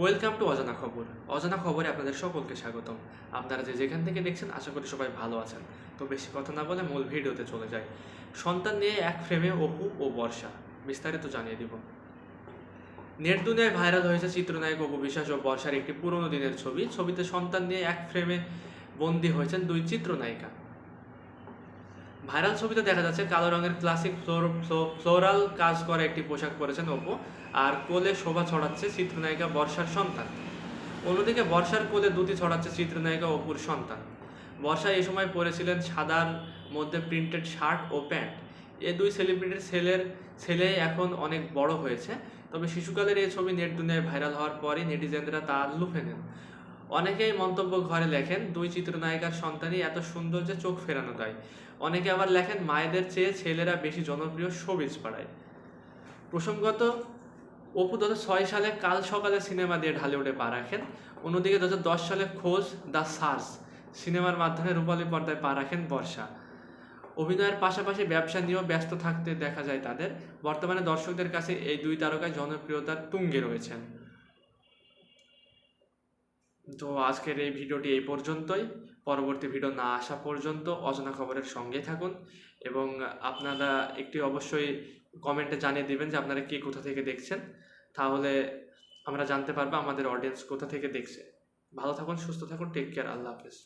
Welcome to অজানা খবর। অজানা খবরে আপনাদের সকলকে স্বাগতম। আপনারা যে যেখান থেকে দেখছেন, আশা করি সবাই ভালো আছেন। তো বেশি কথা না বলে মূল ভিডিওতে চলে যাই। সন্তান নিয়ে এক ফ্রেমে অপু ও বর্ষা। বিস্তারিত জানিয়ে দিব। নেট দুনিয়ায় ভাইরাল হয়েছে চিত্রনায়ক অপু বিশ্বাস ও বর্ষার একটি পুরনো দিনের ছবি। ছবিতে সন্তান নিয়ে এক ফ্রেমে বন্দী হয়েছেন দুই চিত্রনায়িকা। ভাইরাল ছবিতে দেখা যাচ্ছে কালো রঙের ক্লাসিক ফ্লোরাল কাজ করা একটি পোশাক পরেছেন অপু। আর কোলে শোভা ছড়াচ্ছে চিত্রনায়িকা বর্ষার সন্তান। অন্যদিকে বর্ষার কোলে দুটি ছড়াচ্ছে চিত্রনায়িকা অপুর সন্তান। বর্ষা এ সময় পরেছিলেন সাদার মধ্যে প্রিন্টেড শার্ট ও প্যান্ট। এ দুই সেলিব্রিটির ছেলের ছেলে এখন অনেক বড় হয়েছে। তবে শিশুকালের এই ছবি নেট দুনিয়ায় ভাইরাল হওয়ার পরই নেটিজেনরা তা লুফে নেন। অনেকেই মন্তব্য ঘরে লেখেন, দুই চিত্রনায়িকার সন্তানই এত সুন্দর যে চোখ ফেরানো দেয় অনেকে আবার লেখেন, মায়েদের চেয়ে ছেলেরা বেশি জনপ্রিয় শোবিজ পাড়ায়। প্রসঙ্গত, অপু দু ছয় সালে কাল সকালে সিনেমা দিয়ে ঢালিউডে পা রাখেন। অন্যদিকে দু সালে খোঁজ, দ্য সার্স সিনেমার মাধ্যমে রূপালী পর্দায় পা রাখেন বর্ষা। অভিনয়ের পাশাপাশি ব্যবসা নিয়েও ব্যস্ত থাকতে দেখা যায় তাদের। বর্তমানে দর্শকদের কাছে এই দুই তারকায় জনপ্রিয়তার তুঙ্গে রয়েছেন। তো আজকের এই ভিডিওটি এই পর্যন্তই। পরবর্তী ভিডিও না আসা পর্যন্ত অজানা খবরের সঙ্গে থাকুন এবং আপনারা একটি অবশ্যই কমেন্টে জানিয়ে দেবেন যে আপনারা কে কোথা থেকে দেখছেন। তাহলে আমরা জানতে পারব আমাদের অডিয়েন্স কোথা থেকে দেখছে। ভালো থাকুন, সুস্থ থাকুন টেক কেয়ার আল্লাহ হাফেজ।